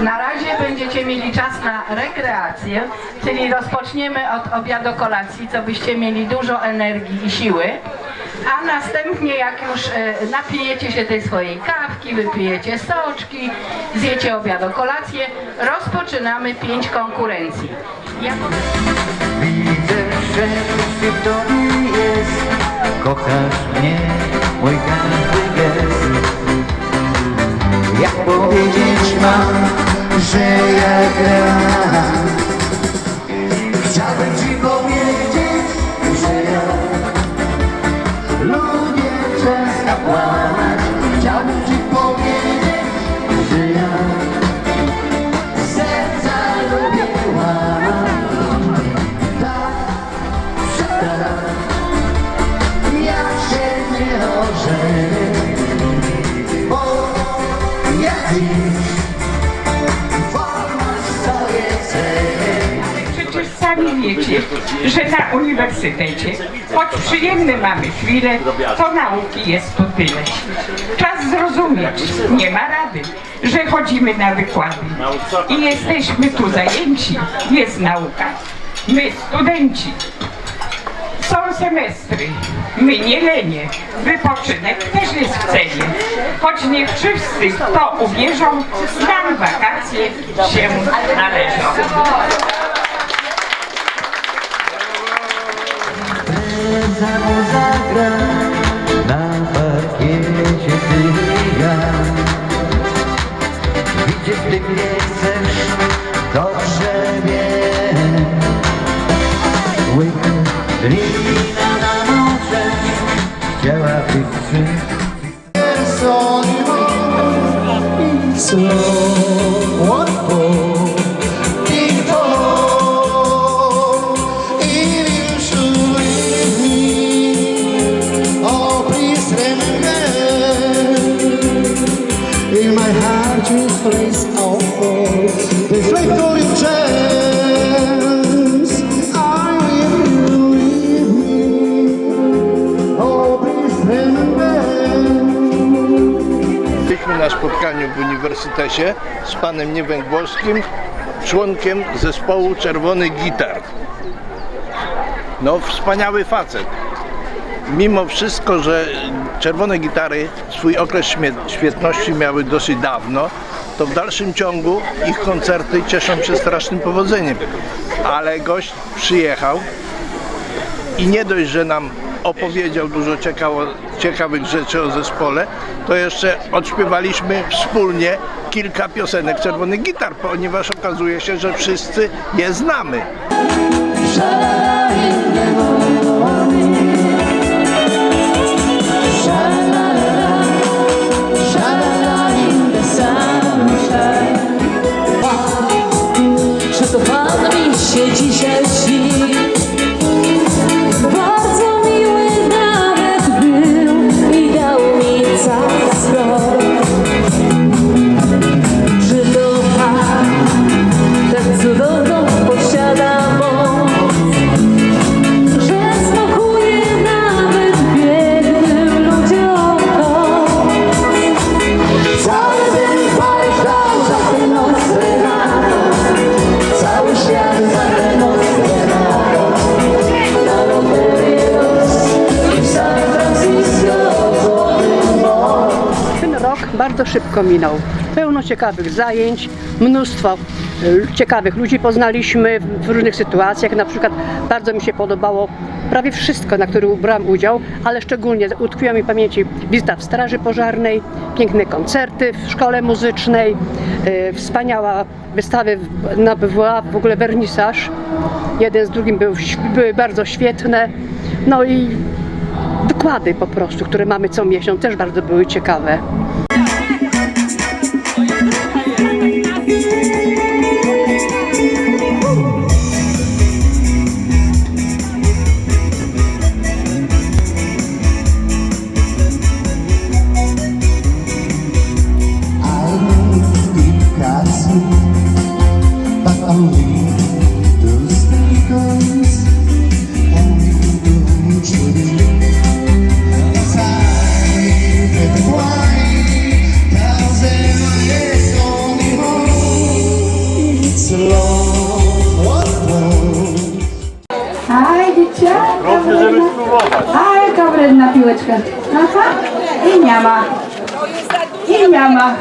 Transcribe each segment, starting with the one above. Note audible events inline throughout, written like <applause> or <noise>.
na razie będziecie mieli czas na rekreację, czyli rozpoczniemy od obiadu kolacji, co byście mieli dużo energii i siły, a następnie jak już e, napijecie się tej swojej kawki, wypijecie soczki, zjecie obiadu kolację, rozpoczynamy pięć konkurencji. Ja Widzę, że w tobie jest. Kochasz mnie, mój każdy Jak powiedzieć mam, że ja gram? Chciałbym że na uniwersytecie, choć przyjemne mamy chwile, to nauki jest tu tyle. Czas zrozumieć, nie ma rady, że chodzimy na wykłady i jesteśmy tu zajęci, jest nauka, my studenci. Są semestry, my nie lenie, wypoczynek też jest w cenie. Choć nie wszyscy to uwierzą, nam wakacje się należą. Za mu zagra uniwersytecie z panem Niewęgłowskim, członkiem zespołu Czerwony Gitar. No, wspaniały facet. Mimo wszystko, że czerwone gitary swój okres świetności miały dosyć dawno, to w dalszym ciągu ich koncerty cieszą się strasznym powodzeniem. Ale gość przyjechał i nie dość, że nam opowiedział dużo ciekawo, ciekawych rzeczy o zespole, to jeszcze odśpiewaliśmy wspólnie kilka piosenek Czerwonych Gitar, ponieważ okazuje się, że wszyscy je znamy. Się śni? Minął. Pełno ciekawych zajęć, mnóstwo y, ciekawych ludzi poznaliśmy w- różnych sytuacjach. Na przykład bardzo mi się podobało prawie wszystko, na którym brałam udział, ale szczególnie utkwiła mi w pamięci wizyta w Straży Pożarnej, piękne koncerty w szkole muzycznej, y, wspaniała wystawy na BWA, w ogóle wernisaż. Jeden z drugim był, były bardzo świetne. No i wykłady po prostu, które mamy co miesiąc, też bardzo były ciekawe. Oleczka. Aha. I nie ma. I nie ma.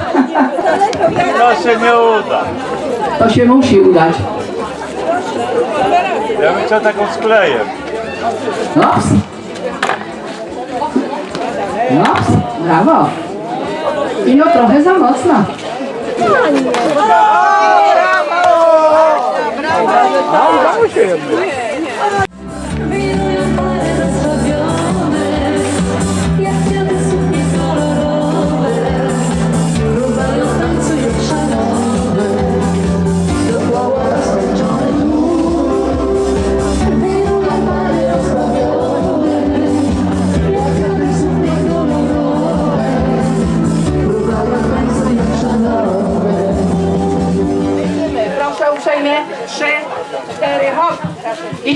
To się nie uda. To się musi udać. Ja bym chciał taką sklejem. Ops. Ops. Brawo. I no trochę za mocno. Wirują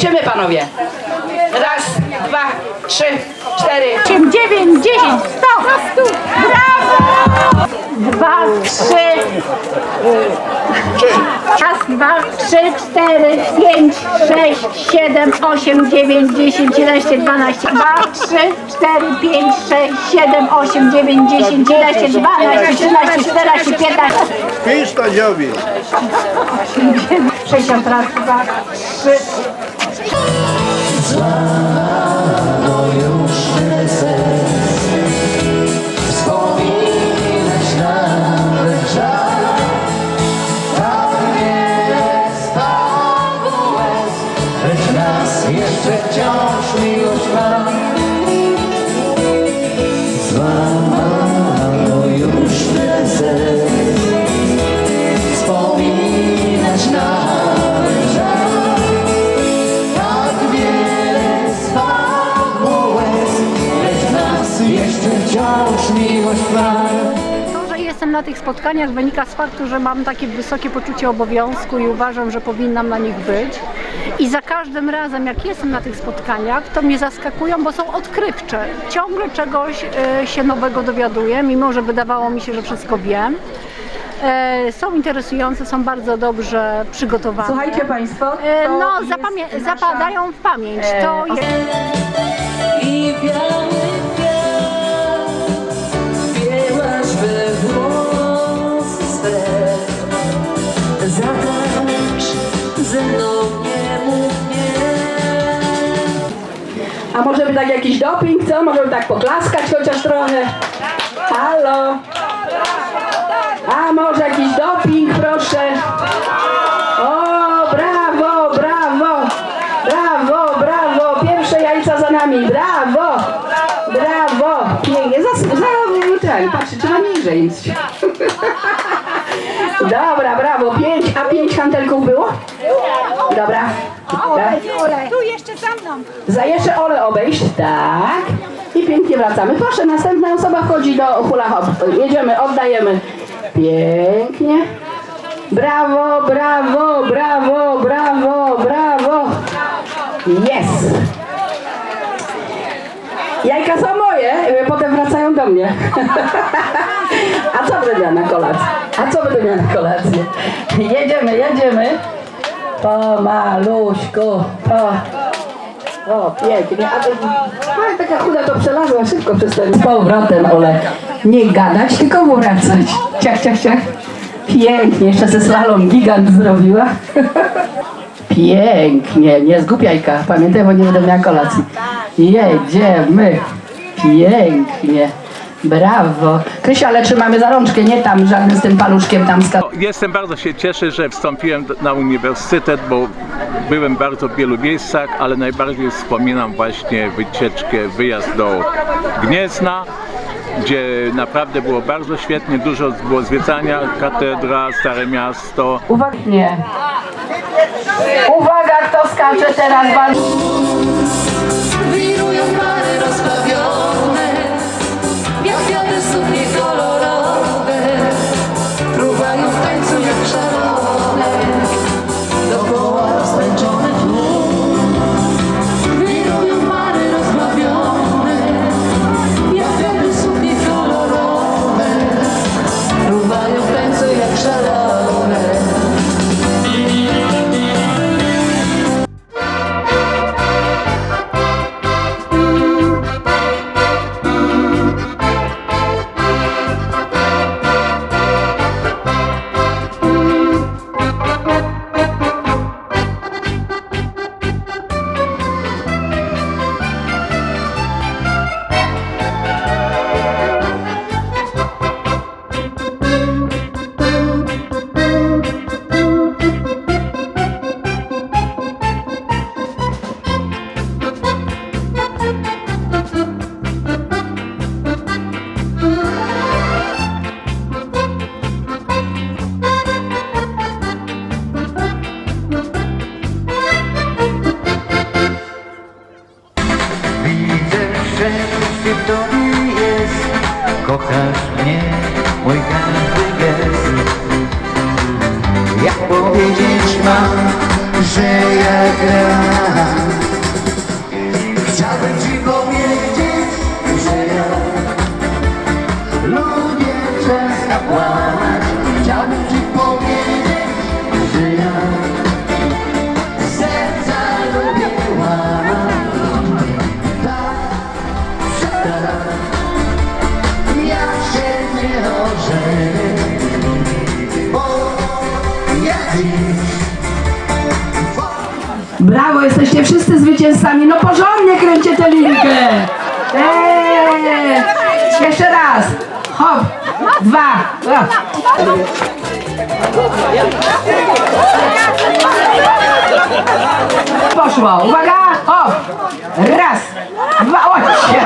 Liczymy panowie. Raz, dwa, trzy, cztery. osiem, dziewięć, dziesięć, sto! Brawo! Dwa, trzy. Raz, dwa, trzy, cztery, pięć, sześć, siedem, osiem, dziewięć, dziesięć, jedenaście, dwanaście. Dwa, trzy, cztery, pięć, sześć, siedem, osiem, dziewięć, dziesięć, jedenaście, dwanaście, trzynaście, czternaście, piętnaście. Pisz Tadziowi. Sześćdziesiąt raz, dwa, trzy. Tych spotkaniach wynika z faktu, że mam takie wysokie poczucie obowiązku i uważam, że powinnam na nich być. I za każdym razem, jak jestem na tych spotkaniach, to mnie zaskakują, bo są odkrywcze. Ciągle czegoś e, się nowego dowiaduję, mimo że wydawało mi się, że wszystko wiem. E, Są interesujące, są bardzo dobrze przygotowane. Słuchajcie państwo. E, No, zapamię- nasza- zapadają w pamięć. To jest... A może by tak jakiś doping, co? Może by tak poklaskać chociaż trochę? Halo? A może jakiś doping, proszę? O, brawo, brawo! Brawo, brawo! Pierwsze jajca za nami, brawo! Brawo! Pięknie, za, za ten, patrzcie, trzeba niżej iść. <laughs> Dobra, brawo, pięć, a pięć hantelków było? Dobra. Dobra. Tu jeszcze za mną. Za jeszcze Ole obejść, tak. I pięknie wracamy. Proszę, następna osoba wchodzi do hula hop. Jedziemy, oddajemy. Pięknie. Brawo, brawo, brawo, brawo, brawo. Jest. Jajka są moje, y, potem wracają do mnie. <laughs> A co będę miała na kolację? A co będę miała na kolację? Jedziemy, jedziemy. Pomaluśku, po... O, pięknie. A, to, a taka chuda to przelazła szybko przez ten... Z powrotem, Ole. Nie gadać, tylko wracać. Ciach, ciach, ciach. Pięknie, jeszcze ze slalom gigant zrobiła. <laughs> Pięknie, nie zgupiajka. Pamiętaj, bo nie będę miała kolacji. Jedziemy. Pięknie. Brawo. Krysia, ale trzymamy za rączkę, nie tam żadnym z tym paluszkiem tam ska... Jestem bardzo się cieszę, że wstąpiłem na uniwersytet, bo byłem bardzo w wielu miejscach, ale najbardziej wspominam właśnie wycieczkę, wyjazd do Gniezna, gdzie naprawdę było bardzo świetnie, dużo było zwiedzania, katedra, Stare Miasto. Uwaga. Nie. Uwaga, kto skacze teraz bardzo. Pytasz mnie, mój każdy gest. Jak powiedzieć mam, że ja gram? Jesteście wszyscy zwycięzcami. No porządnie kręcie tę linkę. Eee! Jeszcze raz. Hop. Dwa. O. Poszło. Uwaga. Hop. Raz. Dwa. O, się.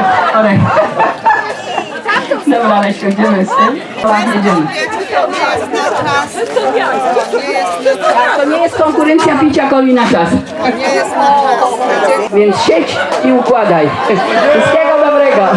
Dobra, ale idziemy z tym. Jedziemy. Tak, to nie jest konkurencja picia coli na czas. Więc siedź i układaj. Wszystkiego dobrego.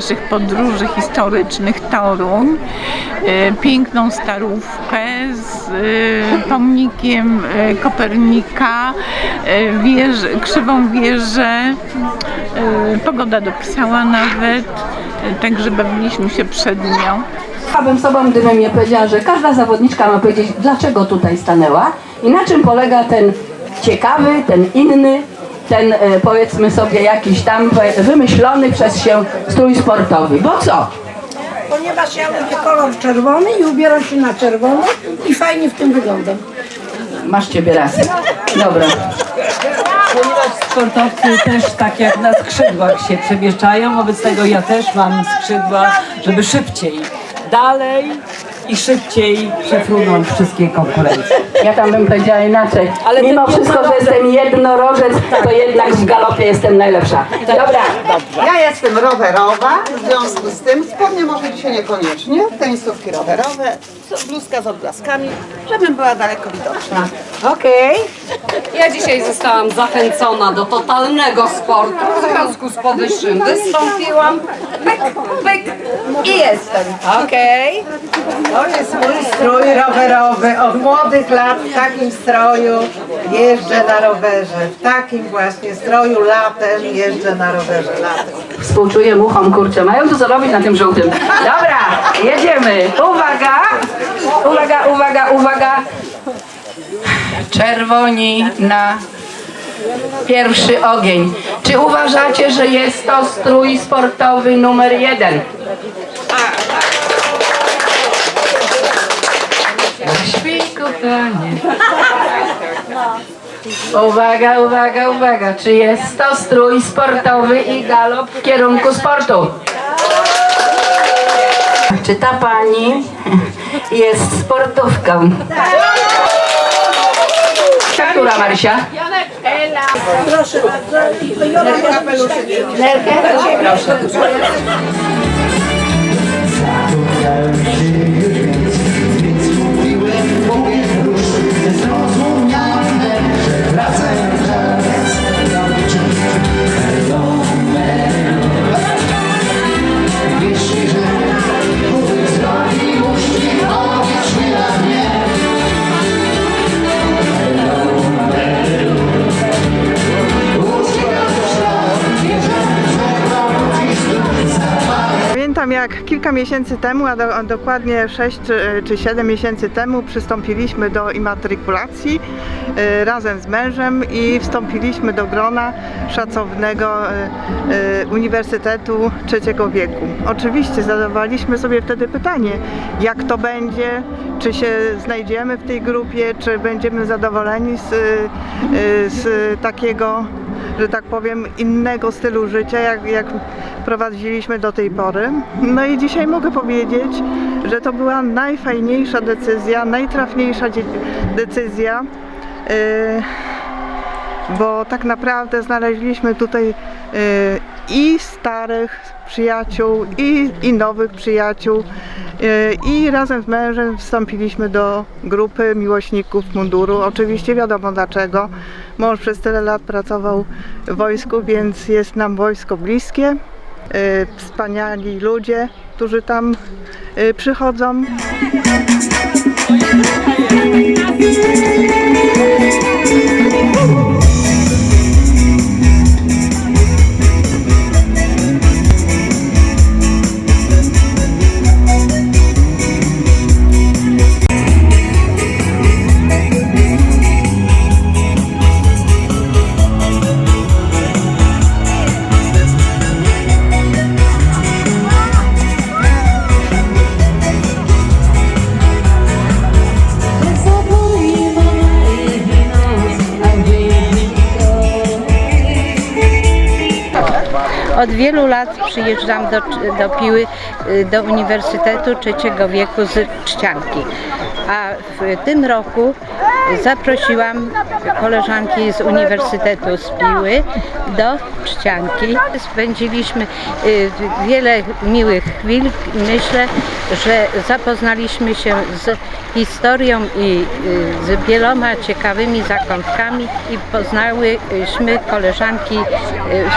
Naszych podróży historycznych Toruń e, piękną starówkę z e, pomnikiem e, Kopernika, wież, krzywą wieżę. Pogoda dopisała nawet, także bawiliśmy się przed nią. Byłabym sobą, gdybym nie powiedziała, że każda zawodniczka ma powiedzieć, dlaczego tutaj stanęła i na czym polega ten ciekawy, ten inny, ten e, powiedzmy sobie jakiś tam wy- wymyślony przez się strój sportowy. Bo co? Ponieważ ja lubię kolor czerwony i ubieram się na czerwono i fajnie w tym wyglądam. Masz ciebie raz. Dobra. Ponieważ sportowcy też tak jak na skrzydłach się przemieszczają, wobec tego ja też mam skrzydła, żeby szybciej, dalej i szybciej przefrunąć wszystkie konkurencje. Ja tam bym powiedziała inaczej. Ale Mimo wszystko, że jestem jednorożec, to jednak w galopie jestem najlepsza. Dobra. Ja jestem rowerowa, w związku z tym spodnie może dzisiaj niekoniecznie, tenisówki rowerowe, bluzka z odblaskami, żebym była daleko widoczna. Okej. Ja dzisiaj zostałam zachęcona do totalnego sportu, w związku z powyższym wystąpiłam, pyk, pyk i jestem. Okej. To jest mój strój rowerowy. Od młodych lat w takim stroju jeżdżę na rowerze. W takim właśnie stroju latem jeżdżę na rowerze latem. Współczuję muchom, kurczę. Mają tu co robić na tym żółtym. Dobra, jedziemy. Uwaga, uwaga, uwaga, uwaga. Czerwoni na pierwszy ogień. Czy uważacie, że jest to strój sportowy numer jeden? Kochanie. Uwaga, uwaga, uwaga. Czy jest to strój sportowy i galop w kierunku sportu? Czy ta pani jest sportówką? Która Marysia? Proszę bardzo. Nerkę? Proszę. Jak kilka miesięcy temu, a, do, a dokładnie 6 czy, czy 7 miesięcy temu przystąpiliśmy do imatrykulacji e, razem z mężem i wstąpiliśmy do grona szacownego e, e, Uniwersytetu Trzeciego Wieku. Oczywiście zadawaliśmy sobie wtedy pytanie, jak to będzie, czy się znajdziemy w tej grupie, czy będziemy zadowoleni z, e, z takiego że tak powiem, innego stylu życia, jak, jak prowadziliśmy do tej pory. No i dzisiaj mogę powiedzieć, że to była najfajniejsza decyzja, najtrafniejsza decyzja. y, bo tak naprawdę znaleźliśmy tutaj y, i starych przyjaciół, i, i nowych przyjaciół. Y, I razem z mężem wstąpiliśmy do grupy miłośników munduru. Oczywiście wiadomo dlaczego. Mąż przez tyle lat pracował w wojsku, więc jest nam wojsko bliskie. Y, Wspaniali ludzie, którzy tam y, przychodzą. Lat przyjeżdżam do, do Piły, y, do Uniwersytetu Trzeciego Wieku z Czcianki. A w tym roku zaprosiłam koleżanki z Uniwersytetu z Piły do Czcianki. Spędziliśmy y, wiele miłych chwil myślę, że zapoznaliśmy się z historią i y, z wieloma ciekawymi zakątkami i poznałyśmy koleżanki y,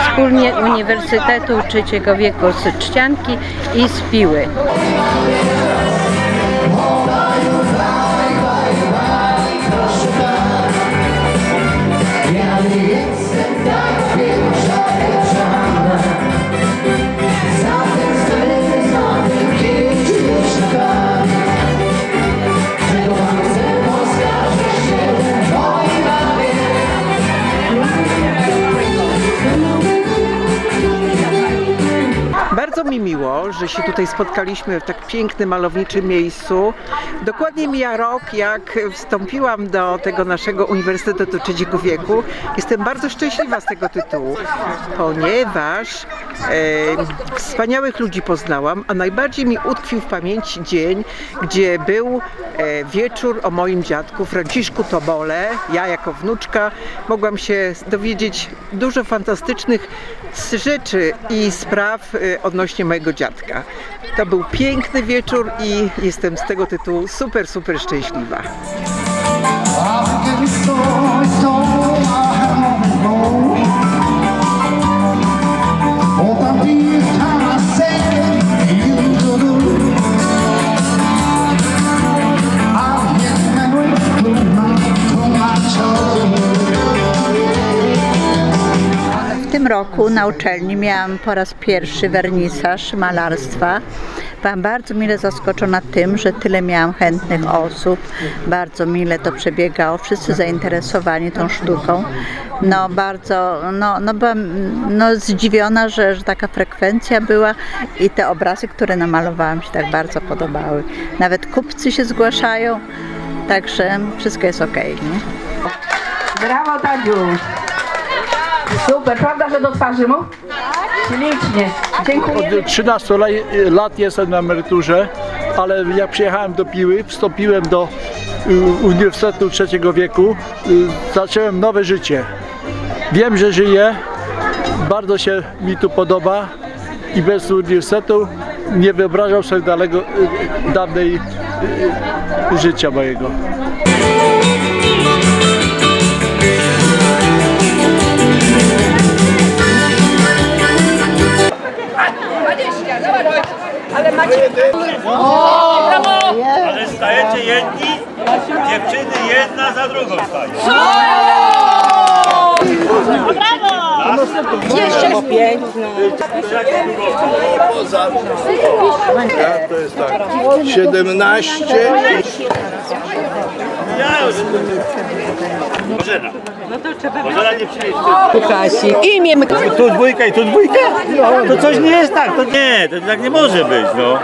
wspólnie Uniwersytetu Trzeciego Wieku z Czcianki i z Piły. Bardzo mi miło, że się tutaj spotkaliśmy w tak pięknym, malowniczym miejscu. Dokładnie mija rok, jak wstąpiłam do tego naszego Uniwersytetu Trzeciego Wieku. Jestem bardzo szczęśliwa z tego tytułu, ponieważ e, wspaniałych ludzi poznałam, a najbardziej mi utkwił w pamięci dzień, gdzie był e, wieczór o moim dziadku Franciszku Tobole. Ja jako wnuczka mogłam się dowiedzieć dużo fantastycznych rzeczy i spraw e, odnośnie mojego dziadka. To był piękny wieczór i jestem z tego tytułu super, super szczęśliwa. Roku na uczelni miałam po raz pierwszy wernisaż malarstwa. Byłam bardzo mile zaskoczona tym, że tyle miałam chętnych osób. Bardzo mile to przebiegało. Wszyscy zainteresowani tą sztuką. No bardzo, no, no byłam no, zdziwiona, że, że taka frekwencja była i te obrazy, które namalowałam się tak bardzo podobały. Nawet kupcy się zgłaszają, także wszystko jest okej. nie? Brawo Tadziusz! Super, prawda, że do twarzy mu? Ślicznie. Dziękuję. Od 13 la- lat jestem na emeryturze, ale jak przyjechałem do Piły, wstąpiłem do y, Uniwersytetu Trzeciego Wieku, y, zacząłem nowe życie. Wiem, że żyję, bardzo się mi tu podoba i bez uniwersytetu nie wyobrażam sobie dalego, y, dawnej życia mojego. Ale stajecie jedni, dziewczyny jedna za drugą stają. Ja to jest tak. 17 Ja już. Bożena. Bożena nie przyjedzie. Łukasik. Imię Tu dwójka i tu dwójka? To coś nie jest tak. To nie, to tak nie może być, no.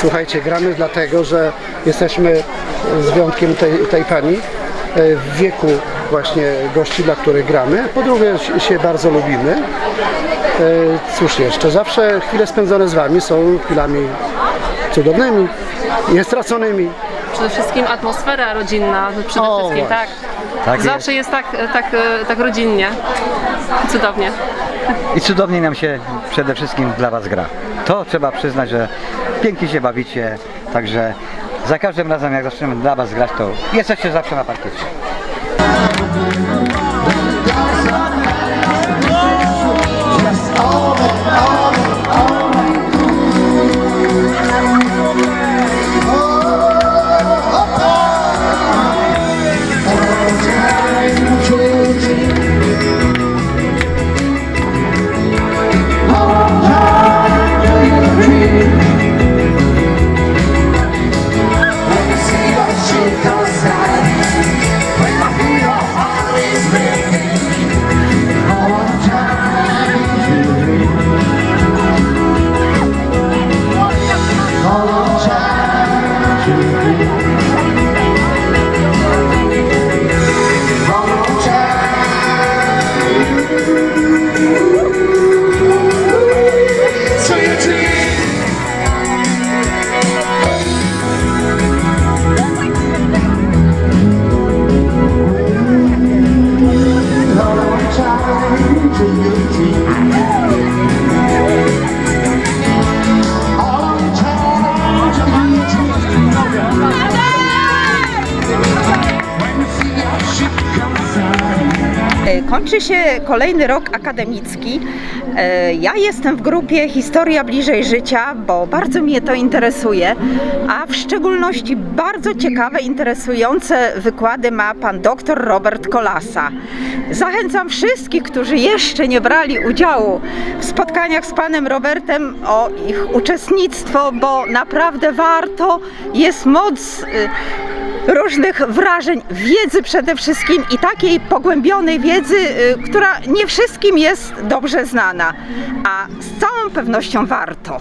Słuchaj, Słuchajcie, gramy dlatego, że jesteśmy z wyjątkiem tej, tej pani e, w wieku właśnie gości, dla których gramy. Po drugie się- bardzo lubimy. E, Cóż jeszcze, zawsze chwile spędzone z Wami są chwilami cudownymi, niestraconymi. Przede wszystkim atmosfera rodzinna, przede O, wszystkim, właśnie. tak. Tak Zawsze jest tak, tak, tak rodzinnie. Cudownie. I cudownie nam się przede wszystkim dla Was gra. To trzeba przyznać, że pięknie się bawicie, także za każdym razem jak zaczniemy dla Was grać, to jesteście zawsze na parkiecie. E, kolejny rok akademicki. E, Ja jestem w grupie Historia bliżej życia, bo bardzo mnie to interesuje, a w szczególności bardzo ciekawe, interesujące wykłady ma pan dr Robert Kolasa. Zachęcam wszystkich, którzy jeszcze nie brali udziału w spotkaniach z panem Robertem o ich uczestnictwo, bo naprawdę warto, jest moc y, różnych wrażeń, wiedzy przede wszystkim i takiej pogłębionej wiedzy, y, która nie wszystkim jest dobrze znana, a z całą pewnością warto.